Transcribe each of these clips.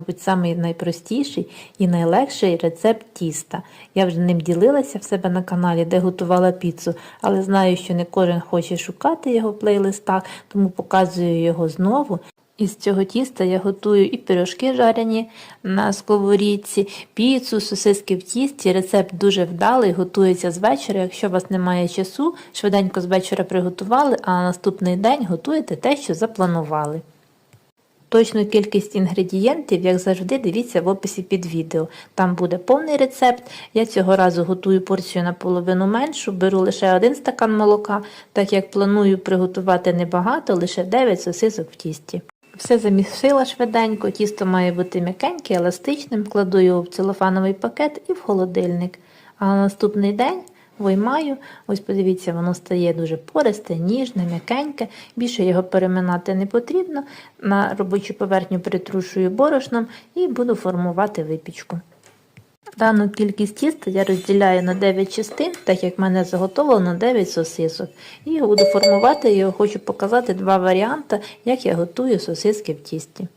Мабуть, самий найпростіший і найлегший рецепт тіста. Я вже ним ділилася в себе на каналі, де готувала піцу, але знаю, що не кожен хоче шукати його в плейлистах, тому показую його знову. Із цього тіста я готую і пирожки жарені на сковорідці, піцу, сосиски в тісті. Рецепт дуже вдалий, готується з вечора. Якщо у вас немає часу, швиденько з вечора приготували, а на наступний день готуєте те, що запланували. Точну кількість інгредієнтів, як завжди, дивіться в описі під відео. Там буде повний рецепт. Я цього разу готую порцію наполовину меншу, беру лише один стакан молока, так як планую приготувати небагато, лише 9 сосисок в тісті. Все замісила швиденько, тісто має бути м'якеньке, еластичним, кладу його в целофановий пакет і в холодильник. А на наступний день виймаю, ось подивіться, воно стає дуже пористе, ніжне, м'якеньке. Більше його переминати не потрібно. На робочу поверхню притрушую борошном і буду формувати випічку. Дану кількість тіста я розділяю на 9 частин, так як в мене заготовлено 9 сосисок. І буду формувати його, хочу показати два варіанти, як я готую сосиски в тісті.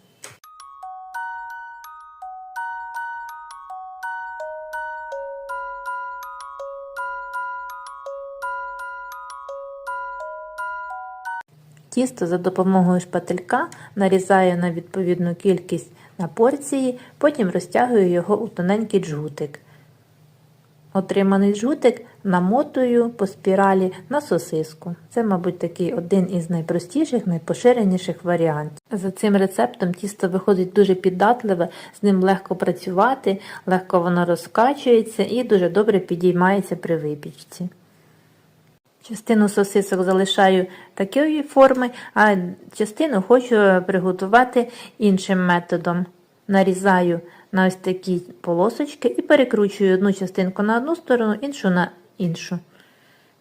Тісто за допомогою шпателька нарізаю на відповідну кількість на порції, потім розтягую його у тоненький джгутик. Отриманий джгутик намотую по спіралі на сосиску. Це, мабуть, такий один із найпростіших, найпоширеніших варіантів. За цим рецептом тісто виходить дуже піддатливе, з ним легко працювати, легко воно розкачується і дуже добре підіймається при випічці. Частину сосисок залишаю такої форми, а частину хочу приготувати іншим методом. Нарізаю на ось такі полосочки і перекручую одну частинку на одну сторону, іншу на іншу.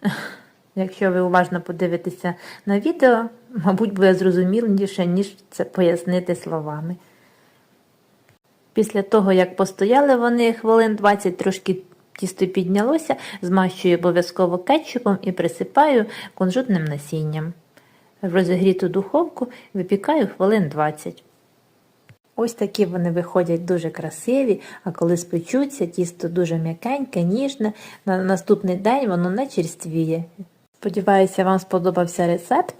Якщо ви уважно подивитеся на відео, мабуть, буде зрозуміліше, ніж це пояснити словами. Після того, як постояли вони хвилин 20, трошки тісто піднялося, змащую обов'язково кетчупом і присипаю кунжутним насінням. В розігріту духовку випікаю хвилин 20. Ось такі вони виходять дуже красиві, а коли спечуться, тісто дуже м'якеньке, ніжне. На наступний день воно не черствіє. Сподіваюся, вам сподобався рецепт.